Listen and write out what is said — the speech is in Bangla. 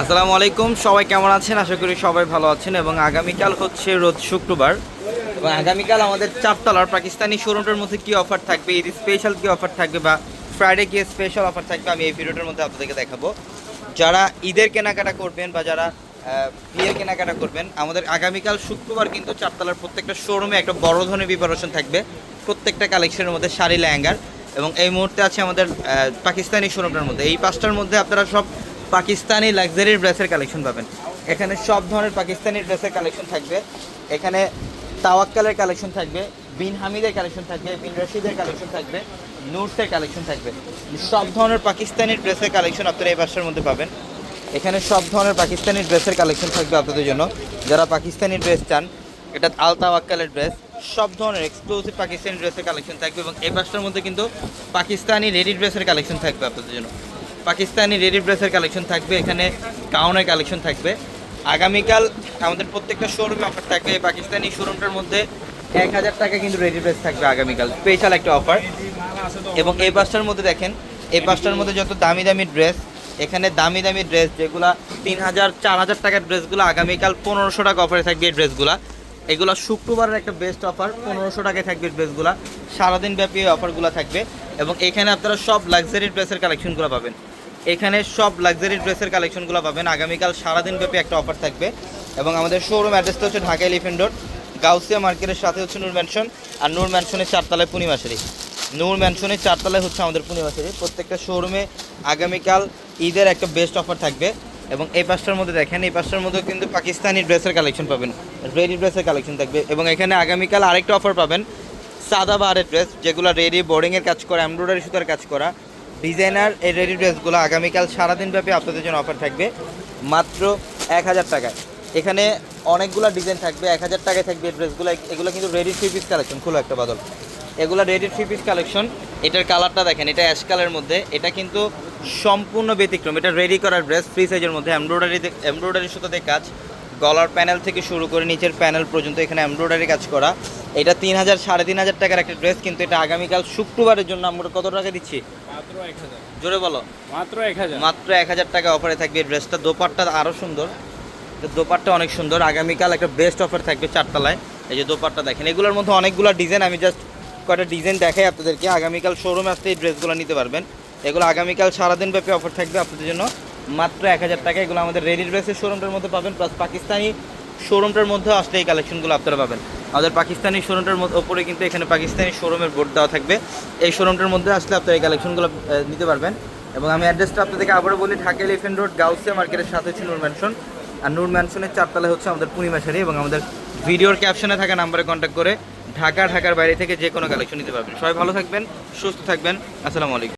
আসসালামু আলাইকুম, সবাই কেমন আছেন? আশা করি সবাই ভালো আছেন এবং আগামীকাল হচ্ছে রোজ শুক্রবার। এবং আগামীকাল আমাদের চারতলার পাকিস্তানি শোরুমটার মধ্যে কি অফার থাকবে, ঈদ স্পেশাল কি অফার থাকবে বা ফ্রাইডে কি স্পেশাল অফার থাকবে, আমি এই ভিডিওটার মধ্যে আপনাদেরকে দেখাবো। যারা ঈদের কেনাকাটা করবেন বা যারা বিয়ের কেনাকাটা করবেন, আমাদের আগামীকাল শুক্রবার কিন্তু চারতলার প্রত্যেকটা শোরুমে একটা বড় ধরনের প্রিপারেশন থাকবে। প্রত্যেকটা কালেকশনের মধ্যে শাড়ি, লেহেঙ্গার এবং এই মুহূর্তে আছে আমাদের পাকিস্তানি শোরুমটার মধ্যে। এই পাঁচটার মধ্যে আপনারা সব পাকিস্তানি লাক্সারি ড্রেসের কালেকশন পাবেন। এখানে সব ধরনের পাকিস্তানি ড্রেসের কালেকশন থাকবে। এখানে তাওয়াক্কালের কালেকশন থাকবে, বিন হামিদের কালেকশন থাকবে, বিন রশিদের কালেকশন থাকবে, নুরসের কালেকশন থাকবে। সব ধরনের পাকিস্তানি ড্রেসের কালেকশন আপনারা এই বাসার মধ্যে পাবেন। এখানে সব ধরনের পাকিস্তানি ড্রেসের কালেকশন থাকবে আপনাদের জন্য। যারা পাকিস্তানি ড্রেস চান, এটা আল তাওয়াক্কালের ড্রেস সব ধরনের এক্সক্লুসিভ পাকিস্তানি ড্রেসের কালেকশন থাকবে এবং এই বাসটার মধ্যে কিন্তু পাকিস্তানি রেডি ড্রেসের কালেকশন থাকবে আপনাদের জন্য। পাকিস্তানি রেডি ড্রেসের কালেকশন থাকবে, এখানে গাউনের কালেকশন থাকবে। আগামীকাল আমাদের প্রত্যেকটা শোরুমে অফার থাকবে। এই পাকিস্তানি শোরুমটার মধ্যে এক হাজার টাকা কিন্তু রেডি ড্রেস থাকবে আগামীকাল। স্পেশাল একটা অফার এবং এই পাঁচটার মধ্যে দেখেন, এই পাঁচটার মধ্যে যত দামি দামি ড্রেস এখানে দামি দামি ড্রেস যেগুলা তিন হাজার, চার হাজার টাকার ড্রেসগুলো আগামীকাল পনেরোশো টাকা অফারে থাকবে এই ড্রেসগুলো এগুলো শুক্রবারের একটা বেস্ট অফার পনেরোশো টাকায় থাকবে ড্রেসগুলো সারাদিন ব্যাপী এই অফারগুলো থাকবে। এবং এখানে আপনারা সব লাক্সারি ড্রেসের কালেকশনগুলো পাবেন। এখানে সব লাক্সারি ড্রেসের কালেকশনগুলো পাবেন। আগামীকাল সারাদিন ব্যাপী একটা অফার থাকবে। এবং আমাদের শোরুম অ্যাড্রেসটা হচ্ছে ঢাকা এলিফেন্ট রোড গাউসিয়া মার্কেটের সাথে হচ্ছে নূর ম্যানশন আর নূর ম্যানশনের চারতলায় পূর্ণিমাশারি নূর ম্যানশনের চারতলায় হচ্ছে আমাদের পূর্ণিমাশারি প্রত্যেকটা শোরুমে আগামীকাল ঈদের একটা বেস্ট অফার থাকবে। এবং এই পাঁচটার মধ্যে দেখেন, এই পাঁচটার মধ্যে কিন্তু পাকিস্তানি ড্রেসের কালেকশন পাবেন। রেডি ড্রেসের কালেকশন থাকবে। এবং এখানে আগামীকাল আরেকটা অফার পাবেন সাদা বাহারের ড্রেস যেগুলো রেডি বোর্ডিংয়ের কাজ করা এমব্রয়ডারি সুতার কাজ করা। ডিজাইনার এই রেডি ড্রেসগুলো আগামীকাল সারাদিন ব্যাপী আপনাদের জন্য অফার থাকবে। মাত্র এক হাজার টাকায়। এখানে অনেকগুলো ডিজাইন থাকবে, এক হাজার টাকায় থাকবে ড্রেসগুলো। এগুলো কিন্তু রেডি থ্রি পিস কালেকশন, খুলো একটা বদল। এগুলো রেডি থ্রি পিস কালেকশন। এটার কালারটা দেখেন, এটা অ্যাশ কালারের মধ্যে। এটা কিন্তু সম্পূর্ণ ব্যতিক্রম। এটা রেডি করার ড্রেস, ফ্রি সাইজের মধ্যে। এমব্রয়ডারি এমব্রয়ডারি সুতাতে কাজ। গলার প্যানেল থেকে শুরু করে নিচের প্যানেল পর্যন্ত এখানে এমব্রয়ডারি কাজ করা। এটা তিন হাজার সাড়ে তিন হাজার টাকার একটা ড্রেস কিন্তু এটা আগামীকাল শুক্রবারের জন্য আমরা কত টাকা দিচ্ছি? মাত্র এক হাজার। জোরে বলো। মাত্র এক হাজার। মাত্র এক হাজার টাকা অফারে থাকবে। এই ড্রেসটা দোপাট্টা আরও সুন্দর। তো দোপাট্টা অনেক সুন্দর। আগামীকাল একটা বেস্ট অফার থাকবে চারতলায়। এই যে দোপাট্টা দেখেন এগুলোর মধ্যে অনেকগুলো ডিজাইন আমি জাস্ট কয়েকটা ডিজাইন দেখাই আপনাদেরকে। আগামীকাল শোরুমে আসতে এই ড্রেসগুলো নিতে পারবেন। এগুলো আগামীকাল সারাদিন ব্যাপী অফার থাকবে আপনাদের জন্য। মাত্র এক হাজার টাকা। এগুলো আমাদের রেডি ড্রেসের শোরুমটার মধ্যে পাবেন প্লাস পাকিস্তানি শোরুমটার মধ্যে আসলে এই কালেকশনগুলো আপনারা পাবেন। আমাদের পাকিস্তানি শোরুমটার মধ্যে ওপরে কিন্তু এখানে পাকিস্তানি শোরুমের বোর্ড দেওয়া থাকবে। এই শোরুমটার মধ্যে আসলে আপনারা এই কালেকশনগুলো নিতে পারবেন। এবং আমি অ্যাড্রেসটা আপনাদেরকে আবারও বলি, ঢাকা এলিফেন্ট রোড গাউসিয়া মার্কেটের সাথে হচ্ছে নূর ম্যানশন আর নূর ম্যানশনের চারতলায় হচ্ছে আমাদের পূর্ণিমাশারি এবং আমাদের ভিডিওর ক্যাপশনে থাকা নাম্বারে কন্ট্যাক্ট করে ঢাকা, ঢাকার বাইরে থেকে যে কোনো কালেকশন নিতে পারবেন। সবাই ভালো থাকবেন, সুস্থ থাকবেন। আসসালামু আলাইকুম।